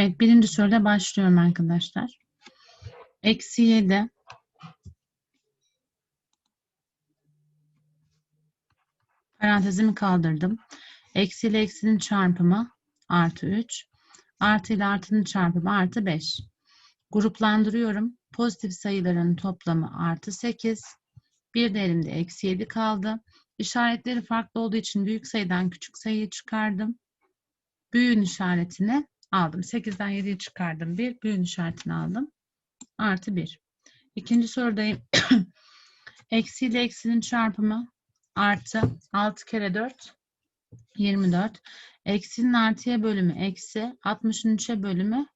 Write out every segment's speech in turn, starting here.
Evet, birinci soruda başlıyorum arkadaşlar. Eksi 7 parantezimi kaldırdım. Eksi ile eksinin çarpımı artı 3. Artı ile artının çarpımı artı 5. Gruplandırıyorum. Pozitif sayıların toplamı artı 8. Bir de elimde eksi 7 kaldı. İşaretleri farklı olduğu için büyük sayıdan küçük sayıyı çıkardım. Büyüğün işaretini aldım. 8'den 7'yi çıkardım. 1. Büyüğün işaretini aldım. Artı 1. İkinci sorudayım. Eksi ile eksinin çarpımı artı 6 kere 4 24. Eksinin artıya bölümü eksi 60'ın 3'e bölümü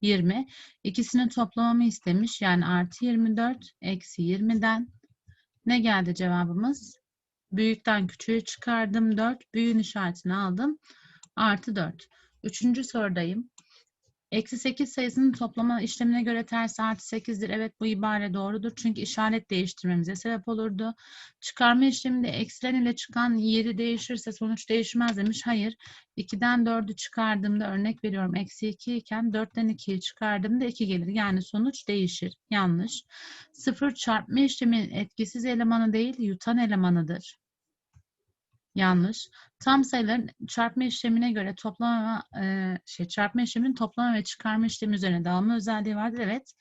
20. İkisini toplamamı istemiş. Yani artı 24 eksi 20'den ne geldi cevabımız? Büyükten küçüğü çıkardım 4. Büyüğün işaretini aldım. Artı 4. Üçüncü sorudayım. Eksi 8 sayısının toplama işlemine göre tersi artı 8'dir. Evet bu ibare doğrudur. Çünkü işaret değiştirmemize sebep olurdu. Çıkarma işleminde eksilen ile çıkan yeri değişirse sonuç değişmez demiş. Hayır. 2'den 4'ü çıkardığımda örnek veriyorum. Eksi 2 iken 4'ten 2'yi çıkardığımda 2 gelir. Yani sonuç değişir. Yanlış. 0 çarpma işleminin etkisiz elemanı değil yutan elemanıdır. Yanlış. Tam sayıların çarpma işlemine göre toplama e, şey çarpma işleminin toplama ve çıkarma işlemi üzerine dağılma özelliği vardır. Evet.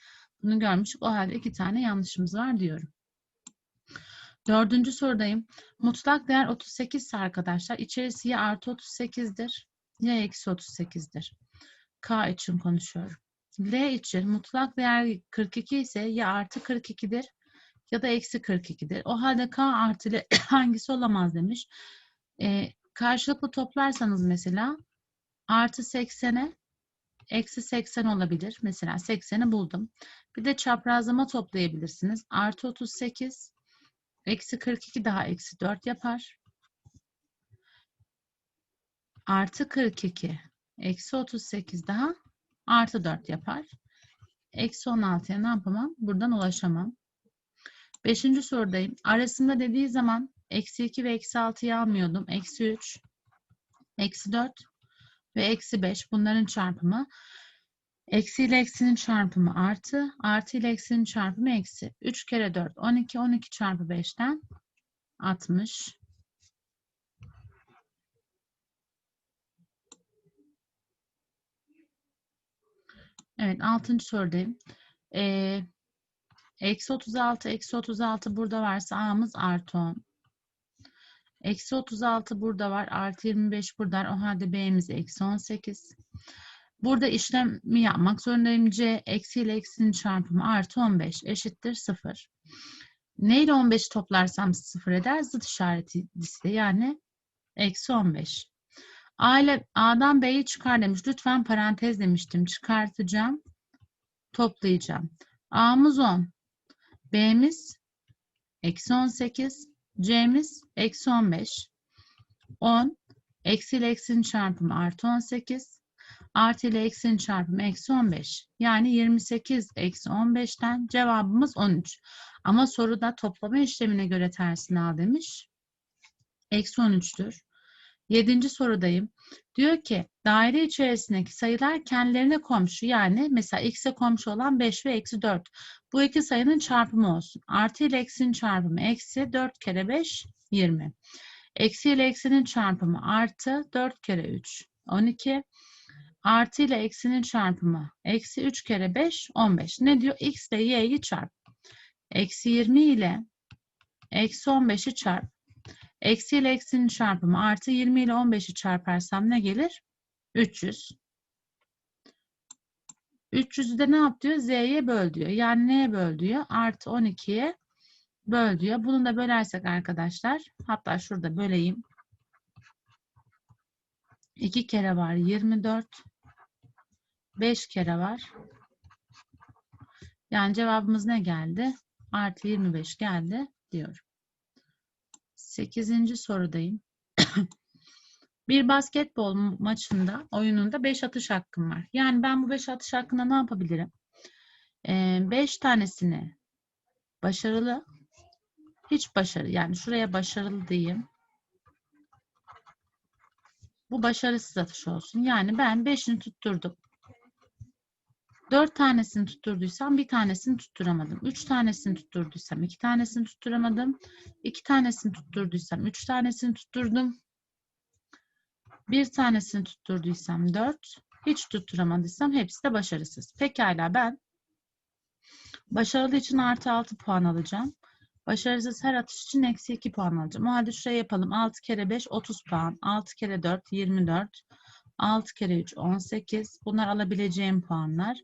Bunu görmüştük. O halde iki tane yanlışımız var diyorum. Dördüncü sorudayım. Mutlak değer 38 ise arkadaşlar içerisi ya artı 38'dir ya eksi 38'dir. K için konuşuyorum. L için mutlak değer 42 ise ya artı 42'dir ya da eksi 42'dir. O halde K artı L hangisi olamaz demiş. E, karşılıklı toplarsanız mesela artı 80'e eksi 80 olabilir. Mesela 80'i buldum. Bir de çaprazlama toplayabilirsiniz. Artı 38 eksi 42 daha eksi 4 yapar. Artı 42 eksi 38 daha artı 4 yapar. Eksi 16'ya ne yapamam? Buradan ulaşamam. Beşinci sorudayım. Arasında dediği zaman Eksi 2 ve eksi 6'yı almıyordum. Eksi 3, eksi 4 ve eksi 5 bunların çarpımı. Eksi ile eksinin çarpımı artı, artı ile eksinin çarpımı eksi. 3 kere 4, 12, 12 çarpı 5'ten 60. Evet, 6. sorudayım. Ee, eksi 36, eksi 36 burada varsa A'mız artı 10. Eksi 36 burada var. Artı 25 burada. O halde B'miz eksi 18. Burada işlemi yapmak zorundayım. C eksi ile eksinin çarpımı artı 15 eşittir 0. Ne ile 15 toplarsam 0 eder? Zıt işareti liste yani eksi 15. A ile A'dan B'yi çıkar demiş. Lütfen parantez demiştim. Çıkartacağım. Toplayacağım. A'mız 10. B'miz eksi 18. C'miz eksi 15. 10. Eksi ile eksinin çarpımı artı 18. Artı ile eksinin çarpımı eksi 15. Yani 28 eksi 15'ten cevabımız 13. Ama soruda toplama işlemine göre tersini al demiş. Eksi 13'tür. Yedinci sorudayım. Diyor ki daire içerisindeki sayılar kendilerine komşu. Yani mesela x'e komşu olan 5 ve eksi 4. Bu iki sayının çarpımı olsun. Artı ile eksinin çarpımı eksi 4 kere 5 20. Eksi ile eksinin çarpımı artı 4 kere 3 12. Artı ile eksinin çarpımı eksi 3 kere 5 15. Ne diyor? x ile y'yi çarp. Eksi 20 ile eksi 15'i çarp. Eksi ile eksinin çarpımı artı 20 ile 15'i çarparsam ne gelir? 300. 300'ü de ne yap diyor? Z'ye böl diyor. Yani neye böl diyor? Artı 12'ye böl diyor. Bunu da bölersek arkadaşlar hatta şurada böleyim. 2 kere var 24. 5 kere var. Yani cevabımız ne geldi? Artı 25 geldi diyorum. 8. sorudayım. bir basketbol maçında, oyununda 5 atış hakkım var. Yani ben bu 5 atış hakkında ne yapabilirim? 5 ee, tanesini başarılı, hiç başarı, yani şuraya başarılı diyeyim. Bu başarısız atış olsun. Yani ben 5'ini tutturdum. 4 tanesini tutturduysam bir tanesini tutturamadım. 3 tanesini tutturduysam 2 tanesini tutturamadım. 2 tanesini tutturduysam 3 tanesini tutturdum. Bir tanesini tutturduysam 4. Hiç tutturamadıysam hepsi de başarısız. Pekala ben başarılı için artı 6 puan alacağım. Başarısız her atış için eksi 2 puan alacağım. O halde şuraya yapalım. 6 kere 5 30 puan. 6 kere 4 24. 6 kere 3 18. Bunlar alabileceğim puanlar.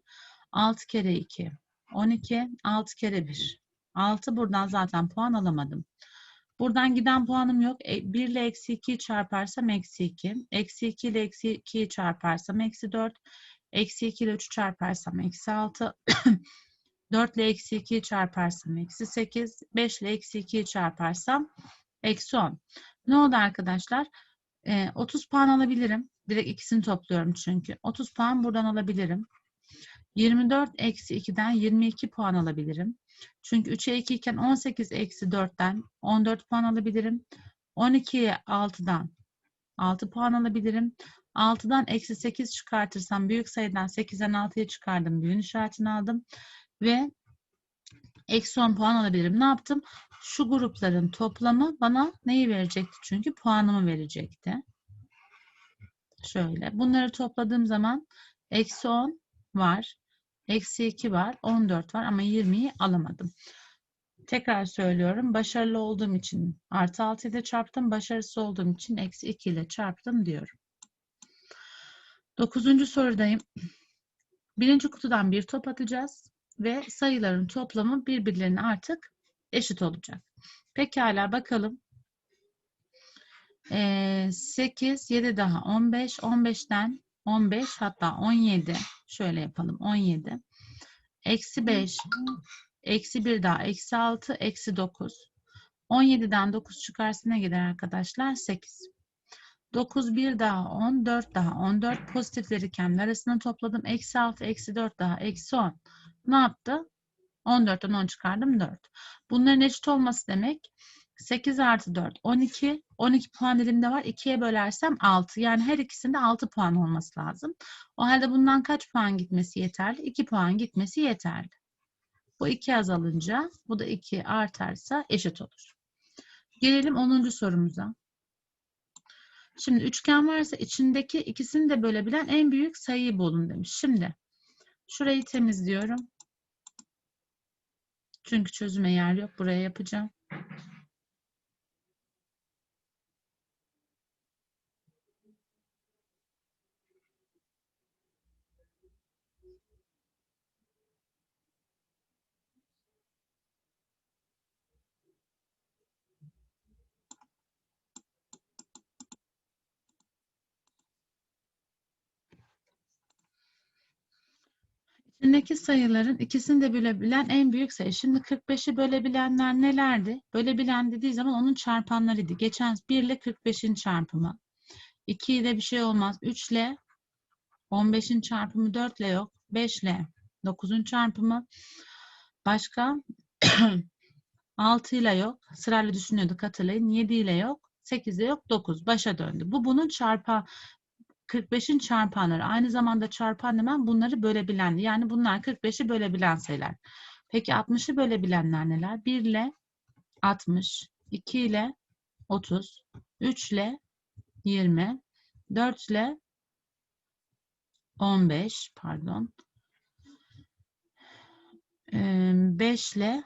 6 kere 2 12. 6 kere 1. 6 buradan zaten puan alamadım. Buradan giden puanım yok. 1 ile eksi 2'yi çarparsam eksi 2. Eksi 2 ile eksi 2'yi çarparsam eksi 4. Eksi 2 ile 3'ü çarparsam eksi 6. 4 ile eksi 2'yi çarparsam eksi 8. 5 ile eksi 2'yi çarparsam eksi 10. Ne oldu arkadaşlar? Ee, 30 puan alabilirim. Direkt ikisini topluyorum çünkü. 30 puan buradan alabilirim. 24 eksi 2'den 22 puan alabilirim. Çünkü 3'e 2 iken 18 eksi 4'ten 14 puan alabilirim. 12'ye 6'dan 6 puan alabilirim. 6'dan eksi 8 çıkartırsam büyük sayıdan 8'den 6'ya çıkardım. Büyüğün işaretini aldım. Ve eksi 10 puan alabilirim. Ne yaptım? Şu grupların toplamı bana neyi verecekti? Çünkü puanımı verecekti. Şöyle. Bunları topladığım zaman eksi 10 var. Eksi 2 var. 14 var ama 20'yi alamadım. Tekrar söylüyorum. Başarılı olduğum için artı 6 ile çarptım. Başarısız olduğum için eksi 2 ile çarptım diyorum. Dokuzuncu sorudayım. Birinci kutudan bir top atacağız ve sayıların toplamı birbirlerine artık eşit olacak. Pekala bakalım. Ee, 8, 7 daha 15, 15'ten 15 hatta 17 şöyle yapalım 17 eksi 5 eksi 1 daha eksi 6 eksi 9 17'den 9 çıkarsa ne gider arkadaşlar? 8 9 1 daha 10 4 daha 14 pozitifleri kendi arasına topladım. Eksi 6 eksi 4 daha eksi 10 ne yaptı? 14'ten 10 çıkardım 4 bunların eşit olması demek 8 artı 4 12. 12 puan elimde var. 2'ye bölersem 6. Yani her ikisinde 6 puan olması lazım. O halde bundan kaç puan gitmesi yeterli? 2 puan gitmesi yeterli. Bu 2 azalınca bu da 2 artarsa eşit olur. Gelelim 10. sorumuza. Şimdi üçgen varsa içindeki ikisini de bölebilen en büyük sayıyı bulun demiş. Şimdi şurayı temizliyorum. Çünkü çözüme yer yok. Buraya yapacağım. İçindeki sayıların ikisini de bölebilen en büyük sayı. Şimdi 45'i bölebilenler nelerdi? Bölebilen dediği zaman onun çarpanlarıydı. Geçen 1 ile 45'in çarpımı. 2 ile bir şey olmaz. 3 ile 15'in çarpımı 4 ile yok. 5 ile 9'un çarpımı. Başka 6 ile yok. Sırayla düşünüyorduk hatırlayın. 7 ile yok. 8 ile yok. 9. Başa döndü. Bu bunun çarpa 45'in çarpanları. Aynı zamanda çarpan hemen bunları bölebilendi. Yani bunlar 45'i bölebilen sayılar. Peki 60'ı bölebilenler neler? 1 ile 60, 2 ile 30, 3 ile 20, 4 ile 15 pardon 5 ile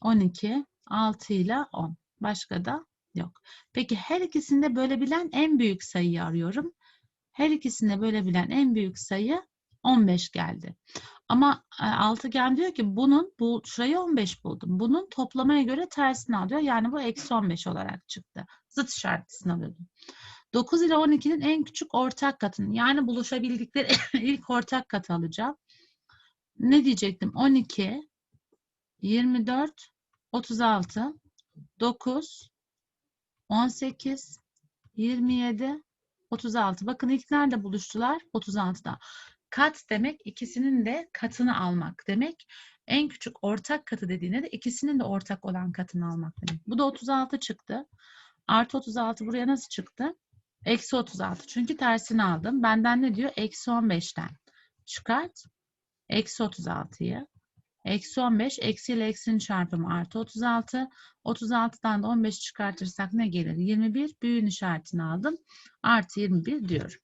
12, 6 ile 10. Başka da yok. Peki her ikisinde bölebilen en büyük sayıyı arıyorum. Her ikisinde bölebilen en büyük sayı 15 geldi. Ama altıgen diyor ki bunun bu şurayı 15 buldum. Bunun toplamaya göre tersini alıyor. Yani bu eksi 15 olarak çıktı. Zıt işaretlisini alıyordum. 9 ile 12'nin en küçük ortak katını yani buluşabildikleri ilk ortak katı alacağım. Ne diyecektim? 12, 24, 36, 9, 18, 27, 36. Bakın ilk nerede buluştular? 36'da. Kat demek ikisinin de katını almak demek. En küçük ortak katı dediğinde de ikisinin de ortak olan katını almak demek. Bu da 36 çıktı. Artı 36 buraya nasıl çıktı? Eksi 36. Çünkü tersini aldım. Benden ne diyor? Eksi 15'ten çıkart. Eksi 36'yı. Eksi 15. Eksi ile eksinin çarpımı artı 36. 36'dan da 15 çıkartırsak ne gelir? 21. Büyüğün işaretini aldım. Artı 21 diyorum.